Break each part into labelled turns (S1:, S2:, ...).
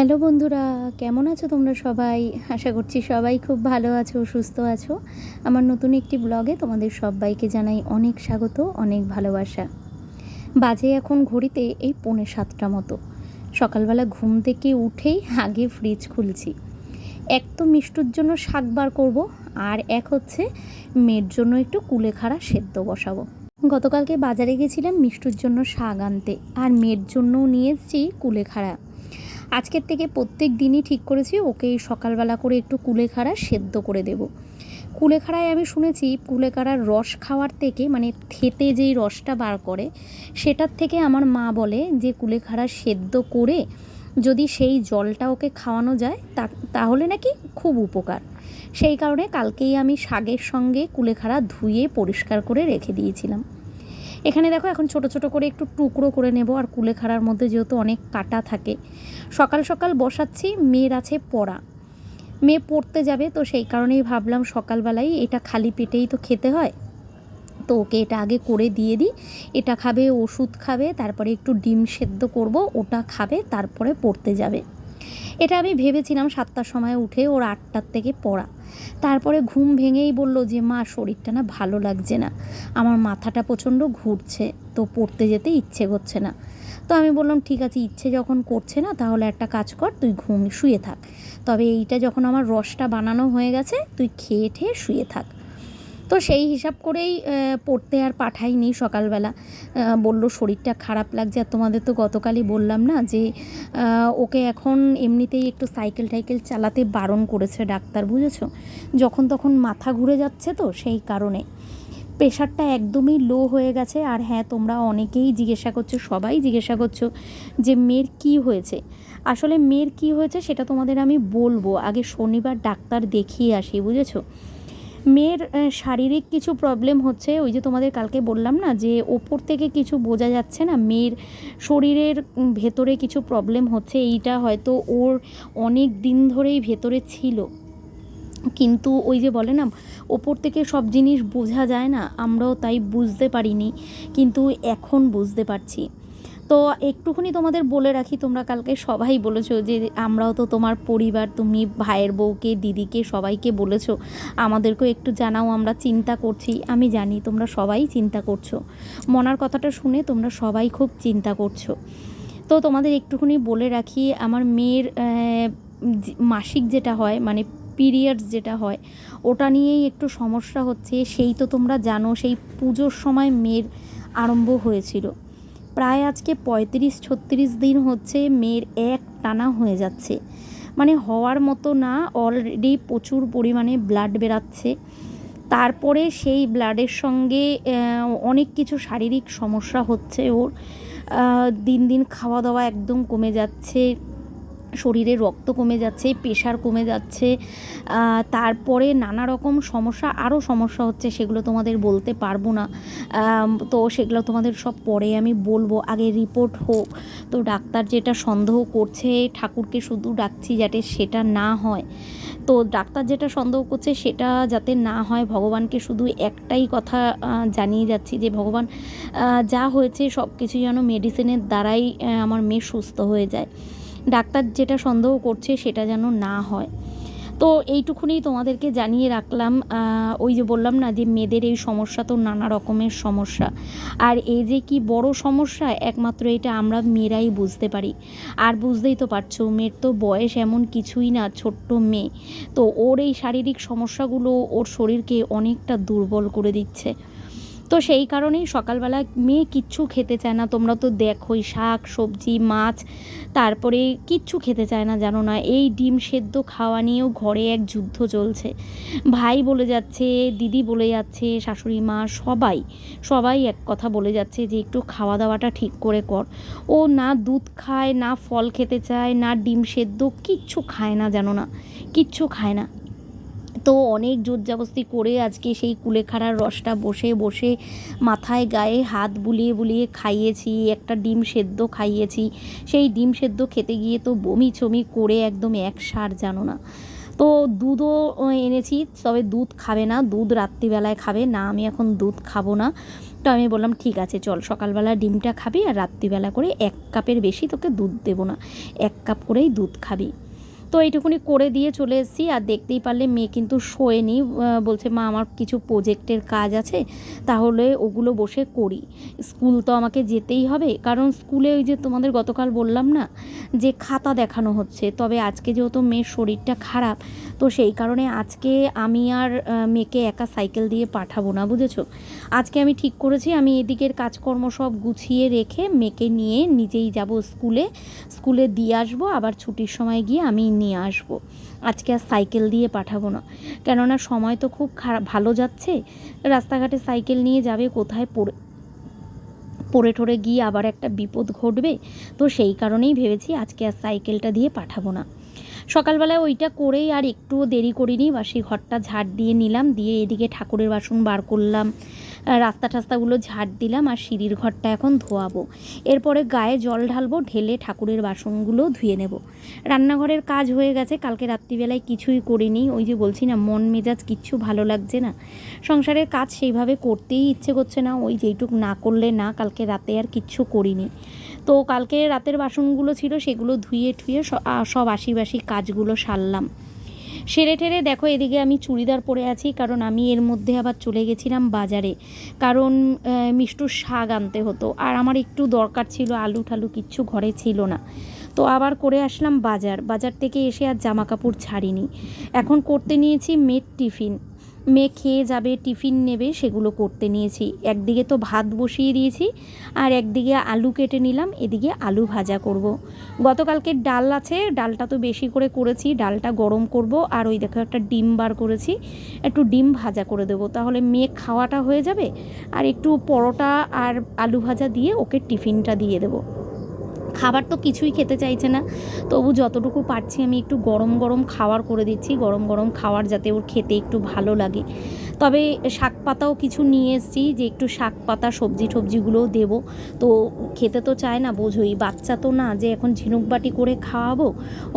S1: Hello বন্ধুরা, কেমন আছো তোমরা সবাই? আশা করছি সবাই খুব ভালো আছো, সুস্থ আছো। আমার নতুন একটি ব্লগে তোমাদের সবাইকে জানাই অনেক স্বাগত, অনেক ভালোবাসা। বাজে এখন ঘড়িতে এই পৌনে সাতটা মতো। সকালবেলা ঘুম থেকে উঠেই আগে ফ্রিজ খুলছি। এক তো মিষ্টুর জন্য শাক বার করব, আর এক হচ্ছে মেয়ের জন্য একটু কুলেখাড়া সেদ্ধ বসাবো। গতকালকে বাজারে গেছিলাম মিষ্টুর জন্য শাক আনতে, আর মেয়ের জন্যও নিয়ে এসেছি কুলেখাড়া। আজকের থেকে প্রত্যেক দিনই ঠিক করেছি, ওকে সকালবেলা করে একটু কুলেখাড়া সেদ্ধ করে দেব। কুলেখাড়ায় আমি শুনেছি, কুলেখাড়ার রস খাওয়ার থেকে মানে থেতে যেই রসটা বার করে, সেটার থেকে আমার মা বলে যে, কুলেখাড়া সেদ্ধ করে যদি সেই জলটা ওকে খাওয়ানো যায়, তা, তাহলে নাকি খুব উপকার। সেই কারণে কালকেই আমি শাকের সঙ্গে কুলেখাড়া ধুয়ে পরিষ্কার করে রেখে দিয়েছিলাম। এখানে দেখো এখন ছোট ছোট করে একটু টুকরো করে নেব, আর কুলেখাড়ার মধ্যে যেহেতু অনেক কাটা থাকে। সকাল সকাল বসাচ্ছি, মেয়ের আছে পড়া। মেয়ে পড়তে যাবে, তো সেই কারণেই ভাবলাম সকালবেলায় এটা খালি পেটেই তো খেতে হয়। তো ওকে এটা আগে করে দিয়ে দিই, এটা খাবে, ওষুধ খাবে, তারপরে একটু ডিম সেদ্ধ করব, ওটা খাবে, তারপরে পড়তে যাবে। এটা আমি ভেবেছিলাম সাতটার সময় উঠে ওর আটটার থেকে পড়া। তারপরে ঘুম ভেঙেই বলল যে, মা, শরীরটা না ভালো লাগছে না। আমার মাথাটা প্রচণ্ড ঘুরছে, তো পড়তে যেতে ইচ্ছে করছে না। তো আমি বললাম, ঠিক আছে, ইচ্ছে যখন করছে না, তাহলে একটা কাজ কর, তুই ঘুম, শুয়ে থাক। তবে এইটা যখন আমার রসটা বানানো হয়ে গেছে, তুই খেয়ে ঠেয়ে শুয়ে থাক। তো সেই হিসাব করেই পড়তে আর পাঠাইনি সকালবেলা। বলল, শরীরটা খারাপ লাগছে। আর তোমাদের তো গতকালই বললাম না যে ওকে এখন এমনিতেই একটু সাইকেল টাইকেল চালাতে বারণ করেছে ডাক্তার, বুঝেছ? যখন তখন মাথা ঘুরে যাচ্ছে তো সেই কারণে। প্রেশারটা একদমই লো হয়ে গেছে। আর হ্যাঁ তোমরা অনেকেই জিজ্ঞাসা করছ, সবাই জিজ্ঞাসা করছ যে, মেয়ের কি হয়েছে? আসলে মেয়ের কি হয়েছে সেটা তোমাদের আমি বলব। আগে শনিবার ডাক্তার দেখিয়ে আসি, বুঝেছ? মেয়ের শারীরিক কিছু প্রবলেম হচ্ছে, ওই যে তোমাদের কালকে বললাম না, যে ওপর থেকে কিছু বোঝা যাচ্ছে না, মেয়ের শরীরের ভেতরে কিছু প্রবলেম হচ্ছে, এইটা হয়তো ওর অনেক দিন ধরেই ভেতরে ছিল। কিন্তু ওই যে বলে না, ওপর থেকে সব জিনিস বোঝা যায় না, আমরাও তাই বুঝতে পারিনি, কিন্তু এখন বুঝতে পারছি। তো একটুখানি তোমাদের বলে রাখি, তোমরা কালকে সবাই বলেছ যে আমরাও তো তোমার পরিবার, তুমি ভাইয়ের বউকে, দিদিকে সবাইকে বলেছ। আমাদেরকেও একটু জানাও, আমরা চিন্তা করছি। আমি জানি তোমরা সবাই চিন্তা করছ। মনার কথাটা শুনে তোমরা সবাই খুব চিন্তা করছ। তো তোমাদের একটুখানি বলে রাখি, আমার মেয়ের মাসিক যেটা হয় মানে পিরিয়ডস যেটা হয়, ওটা নিয়েই একটু সমস্যা হচ্ছে। সেই তো তোমরা জানো, সেই পুজোর সময় মেয়ের আরম্ভ হয়েছিল। প্রায় আজকে পঁয়ত্রিশ, ছত্রিশ দিন হচ্ছে মেয়ের এক টানা হয়ে যাচ্ছে। মানে হওয়ার মতো না অলরেডি প্রচুর পরিমাণে ব্লাড বেরাচ্ছে। তারপরে সেই ব্লাডের সঙ্গে অনেক কিছু শারীরিক সমস্যা হচ্ছে ওর। দিন দিন খাওয়া দাওয়া একদম কমে যাচ্ছে। শরীরে রক্ত কমে যাচ্ছে প্রেশার কমে যাচ্ছে তারপরে নানা রকম সমস্যা আরও সমস্যা হচ্ছে সেগুলো তোমাদের বলতে পারব না। তো সেগুলো তোমাদের সব পরে আমি বলব। আগে রিপোর্ট হোক। তো ডাক্তার যেটা সন্দেহ করছে, ঠাকুরকে শুধু ডাকছি যাতে সেটা না হয়। তো ডাক্তার যেটা সন্দেহ করছে সেটা যাতে না হয়, ভগবানকে শুধু একটাই কথা জানিয়ে যাচ্ছি যে ভগবান যা হয়েছে সব কিছু যেন মেডিসিনের দ্বারাই আমার মেয়ে সুস্থ হয়ে যায়। ডাক্তার যেটা সন্দেহ করছে সেটা যেন না হয়। তো এইটুকুনি তোমাদেরকে জানিয়ে রাখলাম। ওই যে বললাম না যে মেয়েদের এই সমস্যা তো নানা রকমের সমস্যা। আর এই যে কি বড় সমস্যা, একমাত্র এটা আমরা মেয়েরাই বুঝতে পারি। আর বুঝতেই তো পারছ, মেয়ের তো বয়স এমন কিছুই না, ছোট্ট মেয়ে। তো ওর এই শারীরিক সমস্যাগুলো ওর শরীরকে অনেকটা দুর্বল করে দিচ্ছে। তো সেই কারণেই সকালবেলা মেয়ে কিচ্ছু খেতে চায় না। তোমরা তো দেখোই শাক, সবজি, মাছ, তারপরে কিচ্ছু খেতে চায় না, জানো না। এই ডিম সেদ্ধ খাওয়া নিয়েও ঘরে এক যুদ্ধ চলছে। ভাই বলে যাচ্ছে, দিদি বলে যাচ্ছে, শাশুড়ি মা, সবাই সবাই এক কথা বলে যাচ্ছে যে একটু খাওয়া দাওয়াটা ঠিক করে কর। ও না দুধ খায়, না ফল খেতে চায়, না ডিম সেদ্ধ, কিচ্ছু খায় না, জানো না। কিচ্ছু খায় না। তো অনেক জোর জবস্তি করে আজকে সেই কুলেখাড়ার রসটা বসে বসে মাথায়, গায়ে হাত বুলিয়ে বুলিয়ে খাইয়েছি, একটা ডিম সেদ্ধ খাইয়েছি। সেই ডিম সেদ্ধ খেতে গিয়ে তো বমি চমি করে একদম এক সার জানো না। তো দুধও এনেছি, তবে দুধ খাবে না, দুধ রাত্রিবেলায় খাবে, না আমি এখন দুধ খাব না। তো আমি বললাম, ঠিক আছে, চল, সকালবেলা ডিমটা খাবি আর রাত্রিবেলা করে এক কাপের বেশি তোকে দুধ দেবো না, এক কাপ করেই দুধ খাবি। তো এইটুকুনি করে দিয়ে চলে এসেছি। আর দেখতেই পারলে মেয়ে কিন্তু শোয়নি। বলছে, মা, আমার কিছু প্রোজেক্টের কাজ আছে, তাহলে ওগুলো বসে করি। স্কুল তো আমাকে যেতেই হবে। কারণ স্কুলে ওই যে তোমাদের গতকাল বললাম না, যে খাতা দেখানো হচ্ছে। তবে আজকে যেহেতু মেয়ের শরীরটা খারাপ তো সেই কারণে আজকে আমি আর মেয়েকে একা সাইকেল দিয়ে পাঠাবো না, বুঝেছ? আজকে আমি ঠিক করেছি, আমি এদিকের কাজকর্ম সব গুছিয়ে রেখে মেয়েকে নিয়ে নিজেই যাব স্কুলে। স্কুলে দিয়ে আসব, আবার ছুটির সময় গিয়ে আমি নিয়ে আসব। আজকে আর সাইকেল দিয়ে পাঠাবো না। কেননা সময় তো খুব খারাপ ভালো যাচ্ছে। রাস্তাঘাটে সাইকেল নিয়ে যাবে, কোথায় পড়ে পড়ে ঠরে গিয়ে আবার একটা বিপদ ঘটবে। তো সেই কারণেই ভেবেছি আজকে আর সাইকেলটা দিয়ে পাঠাবো না। সকালবেলায় ওইটা করেই আর একটুও দেরি করিনি। বাসি ঘরটা ঝাড় দিয়ে নিলাম, দিয়ে এদিকে ঠাকুরের বাসন বার করলাম। রাস্তা টাস্তাগুলো ঝাড় দিলাম আর সিঁড়ির ঘরটা এখন ধোয়াবো। এরপরে গায়ে জল ঢালবো, ঢেলে ঠাকুরের বাসনগুলো ধুয়ে নেব। রান্নাঘরের কাজ হয়ে গেছে, কালকে রাত্রিবেলায় কিছুই করিনি। ওই যে বলছি না, মন মেজাজ কিচ্ছু ভালো লাগছে না। সংসারের কাজ সেইভাবে করতেই ইচ্ছে করছে না, ওই যেইটুক না করলে না, কালকে রাতে আর কিচ্ছু করিনি। তো কালকে রাতের বাসনগুলো ছিল, সেগুলো ধুয়ে ঠুয়ে সব আশি বাসি কাজগুলো সারলাম। সেরে টেরে দেখো এদিকে আমি চুড়িদার পরে আছি, কারণ আমি এর মধ্যে আবার চলে গেছিলাম বাজারে। কারণ মিষ্টুর শাক আনতে হতো, আর আমার একটু দরকার ছিল, আলু ঠালু কিচ্ছু ঘরে ছিল না। তো আবার করে আসলাম বাজার বাজার থেকে এসে আর জামা কাপড় ছাড়িনি। এখন করতে নিয়েছি মেয়ের টিফিন। মেয়ে খেয়ে যাবে, টিফিন নেবে, সেগুলো করতে নিয়েছি। একদিকে তো ভাত বসিয়ে দিয়েছি আর একদিকে আলু কেটে নিলাম, এদিকে আলু ভাজা করব। গতকালকে ডাল আছে, ডালটা তো বেশি করে করেছি, ডালটা গরম করব আর ওই দেখো একটা ডিম বার করেছি, একটু ডিম ভাজা করে দেবো। তাহলে মেয়ে খাওয়াটা হয়ে যাবে আর একটু পরোটা আর আলু ভাজা দিয়ে ওকে টিফিনটা দিয়ে দেবো। খাবার তো কিছুই খেতে চাইছে না। তবু যতটুকু পারছি আমি একটু গরম গরম খাবার করে দিচ্ছি, গরম গরম খাবার যাতে ওর খেতে একটু ভালো লাগে। তবে শাক পাতাও কিছু নিয়ে এসেছি যে একটু শাক পাতা, সবজি টবজিগুলোও দেবো। তো খেতে তো চায় না, বোঝোই। বাচ্চা তো না, যে এখন ঝিনুক বাটি করে খাওয়াবো।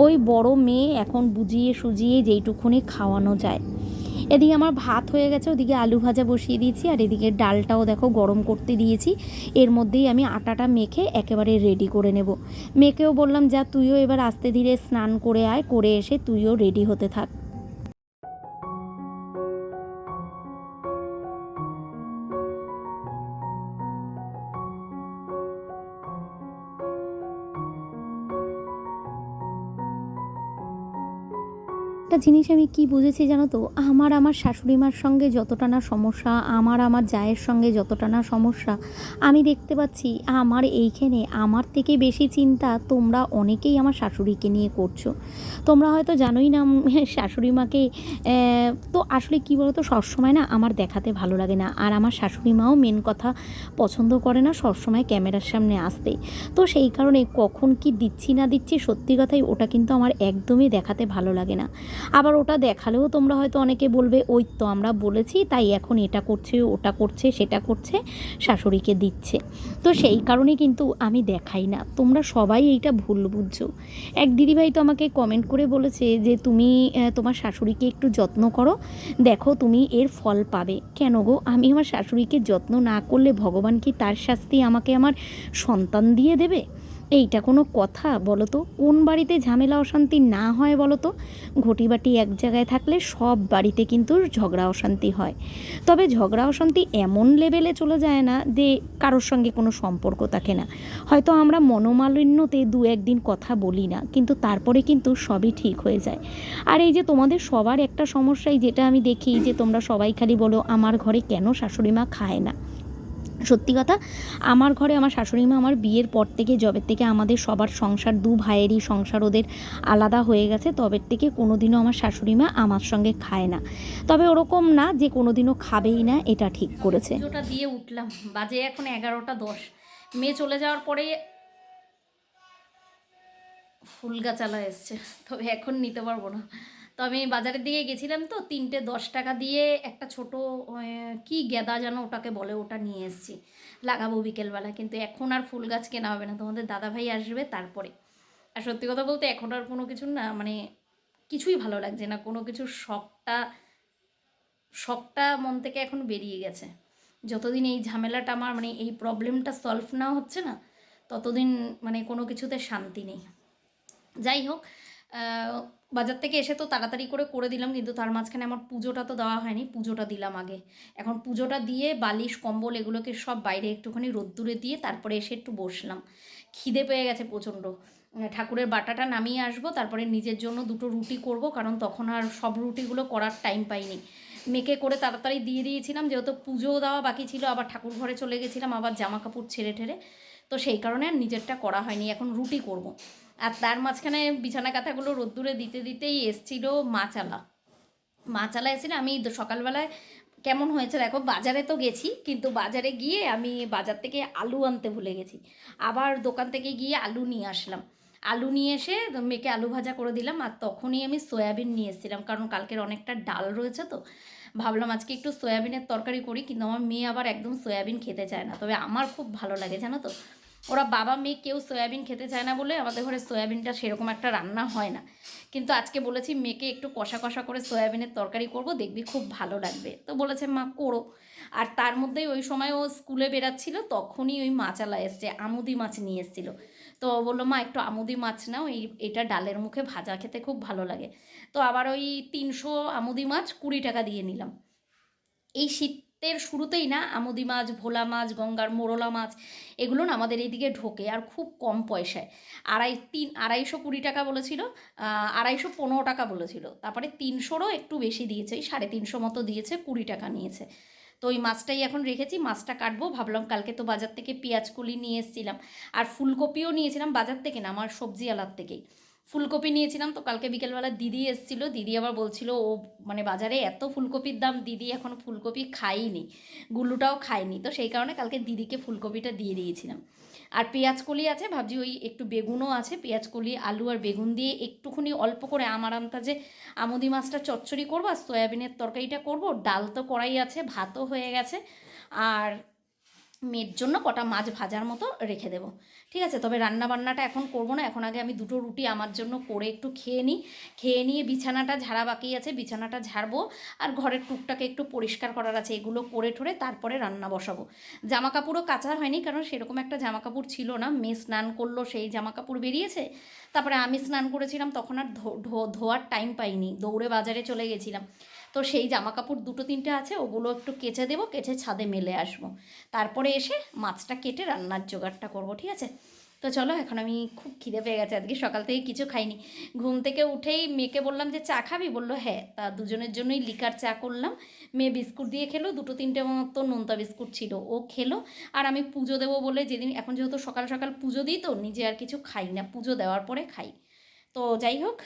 S1: ওই বড় মেয়ে এখন বুঝিয়ে সুজিয়ে যেইটুকুনি খাওয়ানো যায়। এদিকে আমার ভাত হয়ে গেছে, ওদিকে আলু ভাজা বসিয়ে দিয়েছি, আর এদিকে ডালটাও দেখো গরম করতে দিয়েছি। এর মধ্যেই আমি আটাটা মেখে একেবারে রেডি করে নেব। মেখেও বললাম, যা তুইও এবার আস্তে ধীরে স্নান করে আয়, করে এসে তুইও রেডি হতে থাক। একটা জিনিস আমি কি বুঝেছি জানো তো? আমার আমার শাশুড়ি মার সঙ্গে যতটা না সমস্যা, আমার আমার জায়ের সঙ্গে যতটা না সমস্যা, আমি দেখতে পাচ্ছি আমার এইখানে আমার থেকে বেশি চিন্তা তোমরা অনেকেই আমার শাশুড়িকে নিয়ে করছ। তোমরা হয়তো জানোই না শাশুড়ি মাকে তো আসলে কী বলতো, সবসময় না আমার দেখাতে ভালো লাগে না। আর আমার শাশুড়ি মাও মেন কথা পছন্দ করে না সবসময় ক্যামেরার সামনে আসতে। তো সেই কারণে কখন কি দিচ্ছি না দিচ্ছি সত্যি কথাই ওটা কিন্তু আমার একদমই দেখাতে ভালো লাগে না। আবার ওটা দেখালেও তোমরা হয়তো অনেকে বলবে, ওই তো আমরা বলেছি, তাই এখন এটা করছে, ওটা করছে, সেটা করছে, শাশুড়িকে দিচ্ছে। তো সেই কারণে কিন্তু আমি দেখাই না। তোমরা সবাই এইটা ভুল বুঝছ। এক দিদিভাই তো আমাকে কমেন্ট করে বলেছে যে, তুমি তোমার শাশুড়িকে একটু যত্ন করো। দেখো তুমি এর ফল পাবে। কেন গো? আমি আমার শাশুড়িকে যত্ন না করলে ভগবান কি তার শাস্তি আমাকে আমার সন্তান দিয়ে দেবে? এইটা কোনো কথা বলো তো? কোন বাড়িতে ঝামেলা অশান্তি না হয় বলো তো? ঘটি বাটি এক জায়গায় থাকলে সব বাড়িতে কিন্তু ঝগড়া অশান্তি হয়। তবে ঝগড়া অশান্তি এমন লেভেলে চলে যায় না যে কারোর সঙ্গে কোনো সম্পর্ক থাকে না। হয়তো আমরা মনোমালিন্যতে দু একদিন কথা বলি না, কিন্তু তারপরে কিন্তু সবই ঠিক হয়ে যায়। আর এই যে তোমাদের সবার একটা সমস্যাই যেটা আমি দেখি যে তোমরা সবাই খালি বলো, আমার ঘরে কেন শাশুড়ি মা খায় না? সত্যি কথা, আমার ঘরে আমার শাশুড়ি মা আমার বিয়ের পর থেকে জবের থেকে আমাদের সবার সংসার, দু ভাইয়েরই সংসার ওদের আলাদা হয়ে গেছে, তবের থেকে কোনোদিনও আমার শাশুড়ি মা আমার সঙ্গে খায় না। তবে ওরকম না যে কোনোদিনও খাবেই না, এটা ঠিক করেছে।
S2: ওটা দিয়ে উঠলাম, বাজে এখন এগারোটা দশ। মেয়ে চলে যাওয়ার পরে ফুল গাছালা এসছে, তবে এখন নিতে পারব না। তো আমি বাজারের দিকে গেছিলাম তো, তিনটে দশ টাকা দিয়ে একটা ছোট কি গেদা যেন ওটাকে বলে, ওটা নিয়ে এসেছি। লাগাবো বিকেলবেলা, কিন্তু এখন আর ফুল গাছ কেনা হবে না, তোমাদের দাদাভাই আসবে তারপরে। আর সত্যি কথা বলতে এখন আর কোনো কিছু না মানে কিছুই ভালো লাগছে না, কোনো কিছুর শখটা শখটা মন থেকে এখন বেরিয়ে গেছে। যতদিন এই ঝামেলাটা আমার মানে এই প্রবলেমটা সলভ না হচ্ছে না, ততদিন মানে কোনো কিছুতে শান্তি নেই। যাই হোক বাজার থেকে এসে তো তাড়াতাড়ি করে করে দিলাম, কিন্তু তার মাঝখানে আমার পুজোটা তো দেওয়া হয়নি, পুজোটা দিলাম আগে। এখন পুজোটা দিয়ে বালিশ, কম্বল এগুলোকে সব বাইরে একটুখানি রোদ্দুরে দিয়ে তারপরে এসে একটু বসলাম। খিদে পেয়ে গেছে প্রচণ্ড। ঠাকুরের বাটাটা নামিয়ে আসব, তারপরে নিজের জন্য দুটো রুটি করব, কারণ তখন আর সব রুটিগুলো করার টাইম পাইনি। মেকে করে তাড়াতাড়ি দিয়ে দিয়েছিলাম, যেহেতু পুজোও দেওয়া বাকি ছিল, আবার ঠাকুর ঘরে চলে গেছিলাম, আবার জামা কাপড় ছেড়ে ঠেড়ে। তো সেই কারণে আর নিজেরটা করা হয়নি, এখন রুটি করব। আর তার মাঝখানে বিছানা কাঁথাগুলো রোদ্দুরে দিতে দিতেই এসছিল মাচালা মাচালা এসেছিল, আমি সকালবেলায় কেমন হয়েছে দেখো, বাজারে তো গেছি, কিন্তু বাজারে গিয়ে আমি বাজার থেকে আলু আনতে ভুলে গেছি। আবার দোকান থেকে গিয়ে আলু নিয়ে আসলাম। আলু নিয়ে এসে মেয়েকে আলু ভাজা করে দিলাম, আর তখনই আমি সয়াবিন নিয়ে এসেছিলাম, কারণ কালকের অনেকটা ডাল রয়েছে তো। ভাবলাম আজকে একটু সয়াবিনের তরকারি করি, কিন্তু আমার মেয়ে আবার একদম সয়াবিন খেতে চায় না। তবে আমার খুব ভালো লাগে, জানো তো। ওরা বাবা, মেয়ে কেউ সয়াবিন খেতে চায় না বলে আমাদের ঘরে সয়াবিনটা সেরকম একটা রান্না হয় না। কিন্তু আজকে বলেছি মেয়েকে একটু কষা কষা করে সয়াবিনের তরকারি করব, দেখবি খুব ভালো লাগবে। তো বলেছে, মা, করো। আর তার মধ্যেই ওই সময় ও স্কুলে বেরাচ্ছিল তখনই ওই মাচালা এসছে, আমুদি মাছ নিয়ে এসেছিল। তো বলল, মা, একটু আমুদি মাছ নাও, এই, এটা ডালের মুখে ভাজা খেতে খুব ভালো লাগে। তো আবার ওই তিনশো আমুদি মাছ কুড়ি টাকা দিয়ে নিলাম। এই শীতের শুরুতেই না আমুদি মাছ, ভোলা মাছ, গঙ্গার মোরলা মাছ এগুলো না আমাদের এইদিকে ঢোকে আর খুব কম পয়সায়। আড়াই, তিন, আড়াইশো কুড়ি টাকা বলেছিল আড়াইশো পনেরো টাকা বলেছিল। তারপরে তিনশোরও একটু বেশি দিয়েছে, এই সাড়ে তিনশো মতো দিয়েছে, কুড়ি টাকা নিয়েছে। তো ওই মাছটাই এখন রেখেছি, মাছটা কাটবো, ভাবলাম কালকে তো বাজার থেকে পেঁয়াজ কলি নিয়ে এসেছিলাম। আর ফুলকপিও নিয়েছিলাম বাজার থেকে না, আমার সবজি আলার থেকেই। ফুলকপি নিয়েছিলাম, তো কালকে বিকেলবেলা দিদি এসেছিল, দিদি আবার বলছিল, ও মানে বাজারে এত ফুলকপির দাম, দিদি এখন ফুলকপি খাইনি, গুল্লুটাও খায়নি তো সেই কারণে কালকে দিদিকে ফুলকপিটা দিয়ে দিয়েছিলাম। আর পেঁয়াজ কলি আছে, ভাবছি ওই একটু বেগুনও আছে, পেঁয়াজ কলি, আলু আর বেগুন দিয়ে একটুখানি অল্প করে আমার আন্তাজে আমুদি মাছটা চচ্চড়ি করব আর সয়াবিনের তরকারিটা করব, ডাল তো কড়াই আছে, ভাতও হয়ে গেছে। আর মেয়ের জন্য কটা মাছ ভাজার মতো রেখে দেবো। ঠিক আছে? তবে রান্না বান্নাটা এখন করব না। এখন আগে আমি দুটো রুটি আমার জন্য করে একটু খেয়ে নিই। খেয়ে নিয়ে বিছানাটা ঝাড়া বাকি আছে, বিছানাটা ঝাড়বো। আর ঘরের টুকটাকে একটু পরিষ্কার করার আছে, এগুলো করে ঠরে তারপরে রান্না বসাবো। জামা কাপড়ও কাচা হয়নি, কারণ সেরকম একটা জামা কাপড় ছিল না। মেয়ে স্নান করল, সেই জামা কাপড় বেরিয়েছে। তারপরে আমি স্নান করেছিলাম, তখন আর ধোয়ার টাইম পাইনি। দৌড়ে বাজারে চলে গেছিলাম। তো সেই জামা কাপড় দুটো তিনটে আছে, ওগুলো একটু কেচে দেবো, কেচে ছাদে মেলে আসব। তারপরে এসে মাছটা কেটে রান্নার জোগাড়টা করব, ঠিক আছে? তো চলো, এখন আমি খুব খিদে পেয়ে গেছে, আজকে সকাল থেকে কিছু খাইনি। ঘুম থেকে উঠেই মেয়েকে বললাম যে, চা খাবি? বলল হ্যাঁ। তা দুজনের জন্যই লিকার চা করলাম। মেয়ে বিস্কুট দিয়ে খেলো, দুটো তিনটে মতো নোনতা বিস্কুট ছিল, ও খেলো। আর আমি পুজো দেবো বলে যেদিন, এখন যেহেতু সকাল সকাল পুজো দিই তো, নিজে আর কিছু খাই না। পুজো দেওয়ার পরে খাই। তো যাই হোক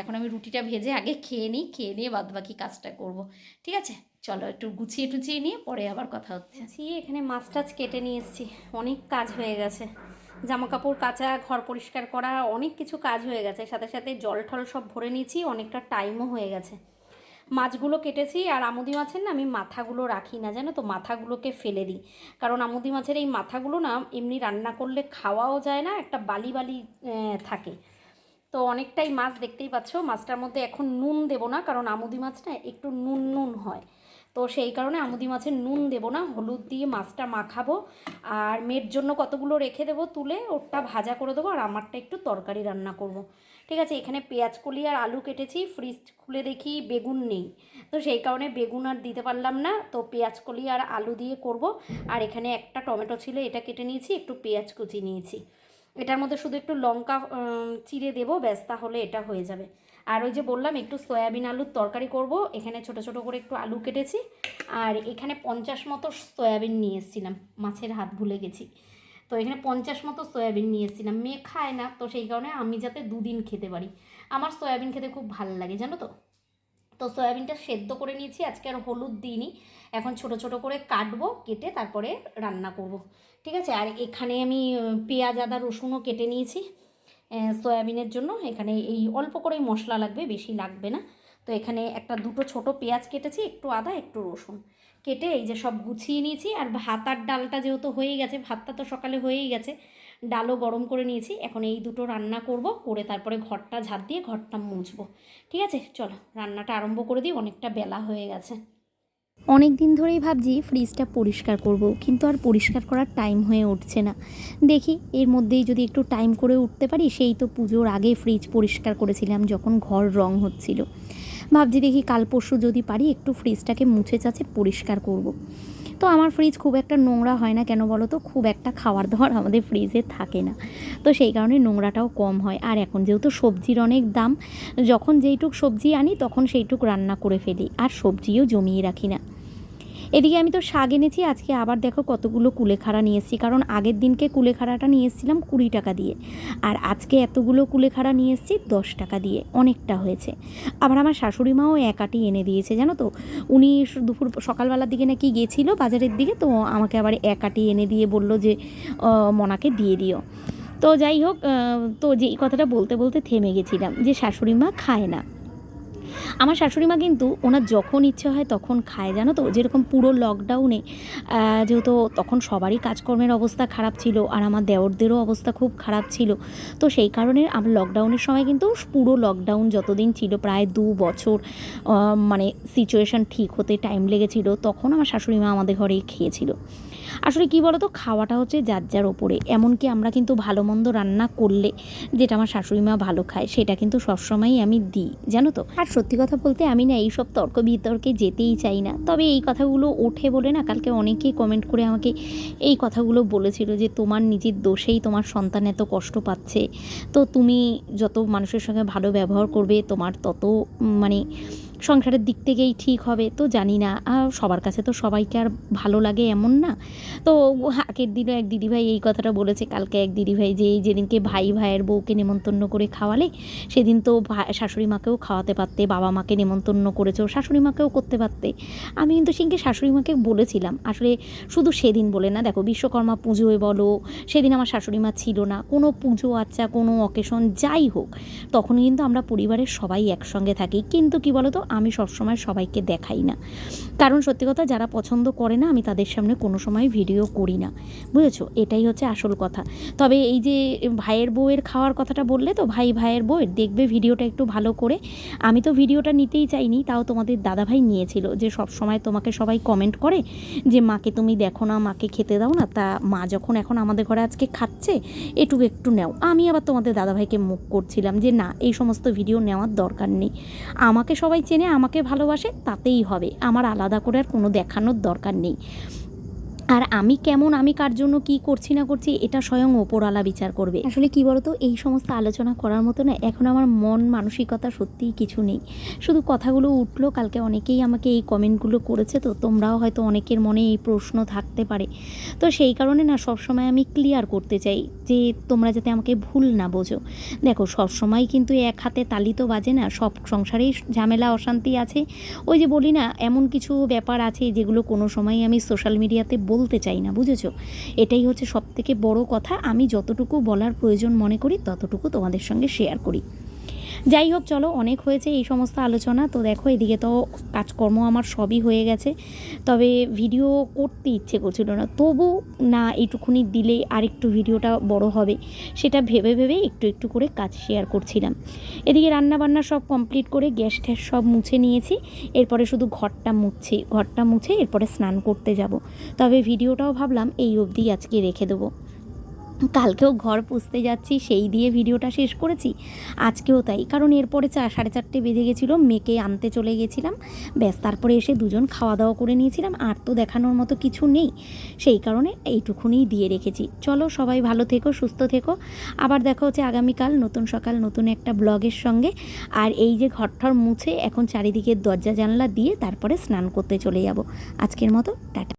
S2: এখন আমি রুটিটা ভেজে আগে খেয়ে নিই, খেয়ে নিয়ে বাদ বাকি কাজটা করব। ঠিক আছে? চলো একটু গুছিয়ে টুছিয়ে নিয়ে পরে আবার কথা হচ্ছে। এখানে মাছ টাছ কেটে নিয়ে এসেছি। অনেক কাজ হয়ে গেছে। জামা কাপড় কাচা ঘর পরিষ্কার করা, অনেক কিছু কাজ হয়ে গেছে। সাথে সাথে জল টল সব ভরে নিয়েছি, অনেকটা টাইমও হয়ে গেছে। মাছগুলো কেটেছি, আর আমুদি মাছের না আমি মাথাগুলো রাখি না, জানো তো? মাথাগুলোকে ফেলে দিই। কারণ আমুদি মাছের এই মাথাগুলো না, এমনি রান্না করলে খাওয়াও যায় না, একটা বালি বালি থাকে। তো অনেকটাই মাছ দেখতেই পাচ্ছ। মাছটার মধ্যে এখন নুন দেবো না, কারণ আমুদি মাছ না একটু নুন নুন হয়। তো সেই কারণে আমুদি মাছের নুন দেবো না, হলুদ দিয়ে মাছটা মাখাবো। আর মেয়ের জন্য কতগুলো রেখে দেবো তুলে, ওরটা ভাজা করে দেবো, আর আমারটা একটু তরকারি রান্না করব। ঠিক আছে, এখানে পেঁয়াজ কলি আর আলু কেটেছি, ফ্রিজ খুলে দেখি বেগুন নেই। তো সেই কারণে বেগুন আর দিতে পারলাম না, তো পেঁয়াজ কলি আর আলু দিয়ে করব। আর এখানে একটা টমেটো ছিল, এটা কেটে নিয়েছি, একটু পেঁয়াজ কুচি নিয়েছি। এটার মধ্যে শুধু একটু লঙ্কা চিড়ে দেবো, ব্যাস, তাহলে এটা হয়ে যাবে। আর ওই যে বললাম, একটু সয়াবিন আলুর তরকারি করব। এখানে ছোট ছোট করে একটু আলু কেটেছি। আর এখানে পঞ্চাশ মতো সয়াবিন নিয়ে এসেছিলাম। মাছের হাত ভুলে গেছি। তো এখানে পঞ্চাশ মতো সয়াবিন নিয়ে এসেছিলাম। মেয়ে খায় না, তো সেই কারণে আমি যাতে দুদিন খেতে পারি। আমার সয়াবিন খেতে খুব ভালো লাগে, জানো তো? তো সয়াবিনটা সেদ্ধ করে নিয়েছি, আজকে আর হলুদ দিইনি। এখন ছোট ছোট করে কাটবো, কেটে তারপরে রান্না করব। ঠিক আছে? আর এখানে আমি পেঁয়াজ, আদা, রসুনও কেটে নিয়েছি সয়াবিনের জন্য। এখানে এই অল্প করেই মশলা লাগবে, বেশি লাগবে না। তো এখানে একটা দুটো ছোট পেঁয়াজ কেটেছি, একটু আদা, একটু রসুন। কেটে এই যে সব গুছিয়ে নিয়েছি, আর ভাত আর ডালটা যেহেতু হয়েই গেছে, ভাতটা তো সকালে হয়েই গেছে ডালও গরম করে নিয়েছি। এখন এই দুটো রান্না করব, করে তারপরে ঘরটা ঝাড় দিয়ে ঘরটা মুছবো। ঠিক আছে? চলো, রান্নাটা আরম্ভ করে দিই, অনেকটা বেলা হয়ে গেছে।
S1: অনেক দিন ধরেই ভাবছি ফ্রিজটা পরিষ্কার করব, কিন্তু আর পরিষ্কার করার টাইম হয়ে উঠছে না। দেখি, এর মধ্যেই যদি একটু টাইম করে উঠতে পারি, সেই তো পুজোর আগে ফ্রিজ পরিষ্কার করেছিলাম, যখন ঘর রং হচ্ছিল। ভাবছি দেখি কাল পরশু যদি পারি, একটু ফ্রিজটাকে মুছে চাচে পরিষ্কার করব। তো আমার ফ্রিজ খুব একটা নোংরা হয় না, কেন বলো তো? খুব একটা খাওয়ার দাওয়ার আমাদের ফ্রিজে থাকে না। তো সেই কারণে নোংরাটাও কম হয়। আর এখন যেহেতু সবজির অনেক দাম, যখন যেইটুক সবজি আনি, তখন সেইটুক রান্না করে ফেলি। আর সবজিও জমিয়ে রাখি না। এদিকে আমি তো শাক এনেছি, আজকে আবার দেখো কতগুলো কুলেখাড়া নিয়ে এসেছি। কারণ আগের দিনকে কুলেখাড়াটা নিয়ে এসেছিলাম কুড়ি টাকা দিয়ে। আর আজকে এতগুলো কুলেখাড়া নিয়ে এসেছি দশ টাকা দিয়ে, অনেকটা হয়েছে। আবার আমার শাশুড়ি মাও এক আটি এনে দিয়েছে, জানো তো? উনি দুপুর সকালবেলার দিকে নাকি গেছিল বাজারের দিকে, তো আমাকে আবার এক আটি এনে দিয়ে বলল যে মনাকে দিয়ে দিও। তো যাই হোক তো যেই কথাটা বলতে বলতে থেমে গেছিলাম যে শাশুড়ি মা খায় না। আমার শাশুড়ি মা কিন্তু ওনার যখন ইচ্ছে হয় তখন খায়, জানো তো? যেরকম পুরো লকডাউনে যেহেতু তখন সবারই কাজকর্মের অবস্থা খারাপ ছিল আর আমার দেওরদেরও অবস্থা খুব খারাপ ছিল। তো সেই কারণে আমার লকডাউনের সময় কিন্তু পুরো লকডাউন যতদিন ছিল, প্রায় দু বছর মানে সিচুয়েশান ঠিক হতে টাইম লেগেছিল, তখন আমার শাশুড়ি মা আমাদের ঘরেই খেয়েছিল। আসলে কি বলতো, খাওয়াটা হচ্ছে যার যার ওপরে। এমনকি আমরা কিন্তু ভালো মন্দ রান্না করলে, যেটা আমার শাশুড়ি মা ভালো খায়, সেটা কিন্তু সবসময়ই আমি দিই, জানো তো? আর সত্যি কথা বলতে আমি না এইসব তর্ক বিতর্কে যেতেই চাই না। তবে এই কথাগুলো ওঠে বলে না, কালকে অনেকেই কমেন্ট করে আমাকে এই কথাগুলো বলেছিল যে, তোমার নিজের দোষেই তোমার সন্তান এত কষ্ট পাচ্ছে। তো তুমি যত মানুষের সঙ্গে ভালো ব্যবহার করবে, তোমার তত মানে সংসারের দিক থেকেই ঠিক হবে, তো জানি না। সবার কাছে তো সবাইকে আর ভালো লাগে এমন না। তো আগের দিনও এক দিদিভাই এই কথাটা বলেছে, কালকে এক দিদিভাই যে যেদিনকে ভাই ভাইয়ের বউকে নেমন্তন্ন করে খাওয়ালে, সেদিন তো শাশুড়ি মাকেও খাওয়াতে পারতে, বাবা মাকে নেমন্তন্ন করেছ শাশুড়ি মাকেও করতে পারতে। আমি কিন্তু সেদিনকে শাশুড়ি মাকে বলেছিলাম, আসলে শুধু সেদিন বলে না, দেখো বিশ্বকর্মা পুজোয় বলো, সেদিন আমার শাশুড়ি মা ছিল না, কোনো পুজো আচ্ছা কোনো অকেশন যাই হোক তখন কিন্তু আমরা পরিবারের সবাই একসঙ্গে থাকি। কিন্তু কি বলো তো আমি সবসময় সবাইকে দেখাই না। কারণ সত্যি কথা, যারা পছন্দ করে না, আমি তাদের সামনে কোনো সময় ভিডিও করি না। বুঝেছ? এটাই হচ্ছে আসল কথা। তবে এই যে ভাইয়ের বউয়ের খাওয়ার কথাটা বললে তো, ভাই ভাইয়ের বউয়ের দেখবে ভিডিওটা একটু ভালো করে। আমি তো ভিডিওটা নিতেই চাইনি, তাও তোমাদের দাদাভাই নিয়েছিল যে সব সময় তোমাকে সবাই কমেন্ট করে যে, মাকে তুমি দেখো না, মাকে খেতে দাও না। তা মা যখন এখন আমাদের ঘরে আজকে খাচ্ছে এটুকু একটু নেও। আমি আবার তোমাদের দাদাভাইকে মুখ করছিলাম যে, না, এই সমস্ত ভিডিও নেওয়ার দরকার নেই। আমাকে সবাই চেনে, আমাকে ভালোবাসে, তাতেই হবে। আমার আলাদা করে আর কোনো দেখানোর দরকার নেই। আর আমি কেমন, আমি কার জন্য কি করছি না করছি, এটা স্বয়ং ওপরওয়ালা বিচার করবে। আসলে কি বলতো, এই সমস্ত আলোচনা করার মতো না, এখন আমার মন মানসিকতা সত্যিই কিছু নেই। শুধু কথাগুলো উঠল, কালকে অনেকেই আমাকে এই কমেন্টগুলো করেছে, তো তোমরাও হয়তো অনেকের মনে এই প্রশ্ন থাকতে পারে। তো সেই কারণে না, সবসময় আমি ক্লিয়ার করতে চাই। যে তোমরা যাতে আমাকে ভুল না বোঝো। দেখো, সবসময় কিন্তু এক হাতে তালি তো বাজে না, সব সংসারেই ঝামেলা, অশান্তি আছে। ওই যে বলি না, এমন কিছু ব্যাপার আছে যেগুলো কোনো সময় আমি সোশ্যাল মিডিয়াতে বলতে চাই না, বুঝেছ? এটাই হচ্ছে সব থেকে বড় কথা। আমি যতটুকু বলার প্রয়োজন মনে করি, ততটুকু তোমাদের সঙ্গে শেয়ার করি। যাই হোক চলো, অনেক হয়েছে এই সমস্ত আলোচনা। তো দেখো, এদিকে তো কাজকর্ম আমার সবই হয়ে গেছে। তবে ভিডিও করতে ইচ্ছে করছিল না। তবু না, এইটুকুনি দিলে আরেকটু ভিডিওটা বড় হবে। সেটা ভেবে ভেবে একটু একটু করে কাজ শেয়ার করছিলাম। এদিকে রান্না বান্না সব কমপ্লিট করে গ্যাস ট্যাস সব মুছে নিয়েছি। এরপরে শুধু ঘরটা মুছছি। ঘরটা মুছে এরপরে স্নান করতে যাব। তবে ভিডিওটাও ভাবলাম এই অবধি আজকে রেখে দেবো। কালকেও ঘর পুষতে যাচ্ছি, সেই দিয়ে ভিডিওটা শেষ করেছি। আজকেও তাই, কারণ এরপরে চা, সাড়ে চারটে বেজে গেছিল, মেয়েকে আনতে চলে গেছিলাম। ব্যাস, তারপরে এসে দুজন খাওয়া দাওয়া করে নিয়েছিলাম, আর তো দেখানোর মতো কিছু নেই। সেই কারণে এইটুকুনি দিয়ে রেখেছি। চলো সবাই ভালো থেকো, সুস্থ থেকো। আবার দেখা হচ্ছে আগামীকাল নতুন সকাল, নতুন একটা ব্লগের সঙ্গে। আর এই যে ঘরঠর মুছে, এখন চারিদিকে দরজা জানলা দিয়ে তারপরে স্নান করতে চলে যাব। আজকের মতো, টাটা।